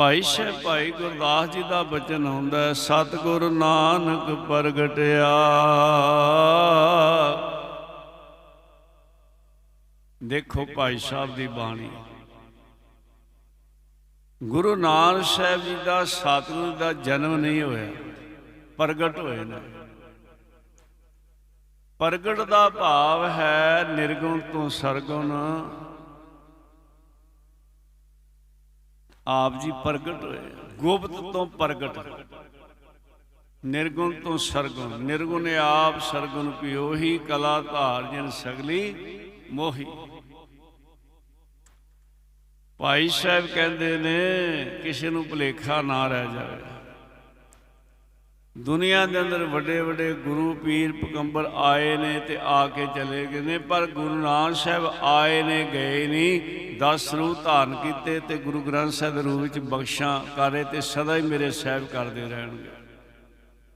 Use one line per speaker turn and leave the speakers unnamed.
ਭਾਈ ਸਾਹਿਬ ਭਾਈ ਗੁਰਦਾਸ ਜੀ ਦਾ ਬਚਨ ਹੁੰਦਾ ਹੈ, ਨਾਨਕ ਪ੍ਰਗਟਿਆ। ਦੇਖੋ ਭਾਈ ਸਾਹਿਬ ਦੀ ਬਾਣੀ। ਗੁਰੂ ਨਾਨਕ ਸਾਹਿਬ ਜੀ ਦਾ ਸਤਿਗੁਰ ਦਾ ਜਨਮ ਨਹੀਂ ਹੋਇਆ ਪ੍ਰਗਟ ਹੋਏ ਨੇ। ਪ੍ਰਗਟ ਦਾ ਭਾਵ ਹੈ ਨਿਰਗੁਣ ਤੋਂ ਸਰਗੁਣ। ਆਪ ਜੀ ਪ੍ਰਗਟ ਹੋਏ, ਗੁਪਤ ਤੋਂ ਪ੍ਰਗਟ ਨਿਰਗੁਣ ਤੋਂ ਸਰਗੁਣ, ਨਿਰਗੁਣ ਆਪ ਸਰਗੁਣ ਪਿਓ ਹੀ, ਕਲਾ ਧਾਰ ਜਨ ਸਗਲੀ ਮੋਹੀ। ਭਾਈ ਸਾਹਿਬ ਕਹਿੰਦੇ ਨੇ, ਕਿਸੇ ਨੂੰ ਭੁਲੇਖਾ ਨਾ ਰਹਿ ਜਾਵੇ। ਦੁਨੀਆ ਦੇ ਅੰਦਰ ਵੱਡੇ ਵੱਡੇ ਗੁਰੂ, ਪੀਰ, ਪਗੰਬਰ ਆਏ ਨੇ ਤੇ ਆ ਕੇ ਚਲੇ ਗਏ ਨੇ, ਪਰ ਗੁਰੂ ਨਾਨਕ ਸਾਹਿਬ ਆਏ ਨੇ, ਗਏ ਨਹੀਂ ਦਸ ਰੂਹ ਧਾਰਨ ਕੀਤੇ ਤੇ ਗੁਰੂ ਗ੍ਰੰਥ ਸਾਹਿਬ ਦੇ ਰੂਪ ਵਿੱਚ ਬਖਸ਼ਾਂ ਕਰੇ ਤੇ ਸਦਾ ਹੀ ਮੇਰੇ ਸਾਹਿਬ ਕਰਦੇ ਰਹਿਣਗੇ।